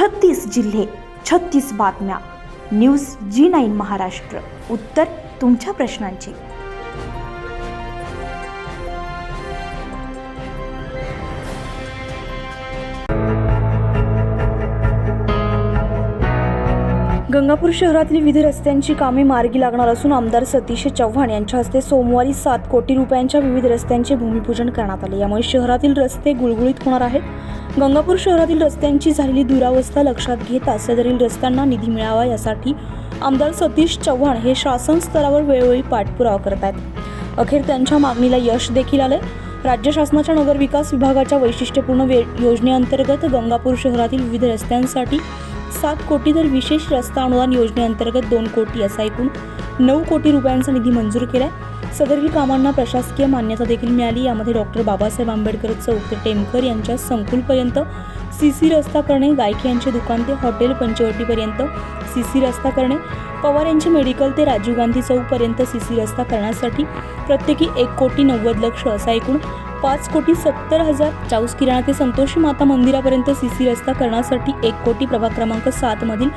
छत्तीस जिल्हे छत्तीस बातम्या. News G nine Maharashtra. उत्तर तुमच्या प्रश्नांची. गंगापूर शहरातील विविध रस्त्यांची कामे मार्गी लागणार असून आमदार सतीश चव्हाण यांच्या हस्ते सोमवारी सात कोटी रुपयांच्या विविध रस्त्यांचे भूमिपूजन करण्यात आले. यामुळे शहरातील रस्ते गुळगुळीत होणार आहेत. गंगापूर शहरातील रस्त्यांची झालेली दुरावस्था लक्षात घेता सदरील रस्त्यांना निधी मिळावा यासाठी आमदार सतीश चव्हाण हे शासन स्तरावर वेळोवेळी पाठपुरावा करत आहेत. अखेर त्यांच्या मागणीला यश देखील आले राज्य शासनाच्या नगरविकास विभागाच्या वैशिष्ट्यपूर्ण वे योजनेअंतर्गत गंगापूर शहरातील विविध रस्त्यांसाठी सात कोटी तर विशेष रस्ता अनुदान योजनेअंतर्गत दोन कोटी असा एकूण नऊ कोटी रुपयांचा निधी मंजूर केलाय. सदरील कामांना प्रशासकीय मान्यता देखील मिळाली. यामध्ये डॉक्टर बाबासाहेब आंबेडकर चौक ते टेमकर यांच्या संकुलपर्यंत सी सी रस्ता करणे गायके यांचे दुकान ते हॉटेल पंचवटीपर्यंत सी सी रस्ता करणे पवार यांचे मेडिकल ते राजीव गांधी चौकपर्यंत सी सी रस्ता करण्यासाठी प्रत्येकी एक कोटी नव्वद लक्ष असा एकूण पाच कोटी सत्तर हजार. चाऊस किराणा ते संतोषी माता मंदिरापर्यंत सी सी रस्ता करण्यासाठी एक कोटी प्रभाग क्रमांक सातमधील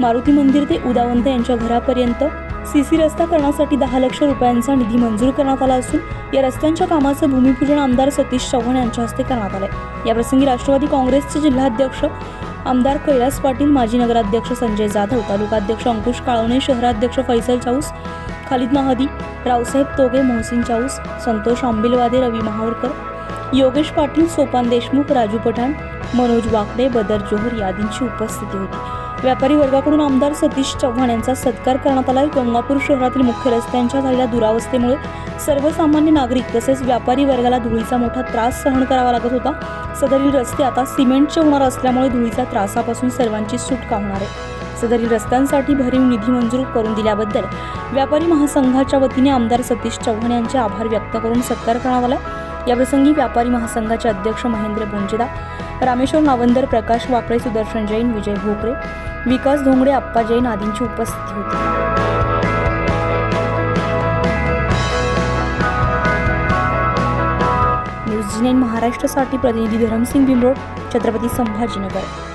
मारुती मंदिर ते उदावंत यांच्या घरापर्यंत सी सी रस्ता करण्यासाठी दहा लक्ष रुपयांचा निधी मंजूर करण्यात आला असून या रस्त्यांच्या कामाचं भूमिपूजन आमदार सतीश चव्हाण यांच्या हस्ते करण्यात आलंय. याप्रसंगी राष्ट्रवादी काँग्रेसचे जिल्हाध्यक्ष आमदार कैलास पाटील माजी नगराध्यक्ष संजय जाधव तालुकाध्यक्ष अंकुश काळवणे शहराध्यक्ष फैसल चाऊस खालिद महादी रावसाहेब तोगे मोहसिन चाऊस संतोष आंबिलवादे रवी महावरकर योगेश पाटील सोपान देशमुख राजू पठाण मनोज वाकडे बदर जोहर यादींची उपस्थिती होती. व्यापारी वर्गाकडून आमदार सतीश चव्हाण यांचा सत्कार करण्यात आला. गंगापूर शहरातील मुख्य रस्त्यांच्या झालेल्या दुरावस्थेमुळे सर्वसामान्य नागरिक तसेच व्यापारी वर्गाला धुळीचा मोठा त्रास सहन करावा लागत होता. सदरील रस्ते आता सिमेंटचे होणार असल्यामुळे धुळीच्या त्रासापासून सर्वांची सुटका होणार आहे. सदरील रस्त्यांसाठी भरीव निधी मंजूर करून दिल्याबद्दल व्यापारी महासंघाच्या वतीने आमदार सतीश चव्हाण यांचे आभार व्यक्त करून सत्कार करण्यात आला. याप्रसंगी व्यापारी महासंघाचे अध्यक्ष महेंद्र बोंजेदा रामेश्वर नावंदर प्रकाश वाकळे सुदर्शन जैन विजय भोकरे विकास धोंगडे आप्पा जैन आदींची उपस्थिती होती. न्यूज महाराष्ट्रासाठी प्रतिनिधी धरमसिंग बिमरोड छत्रपती संभाजीनगर.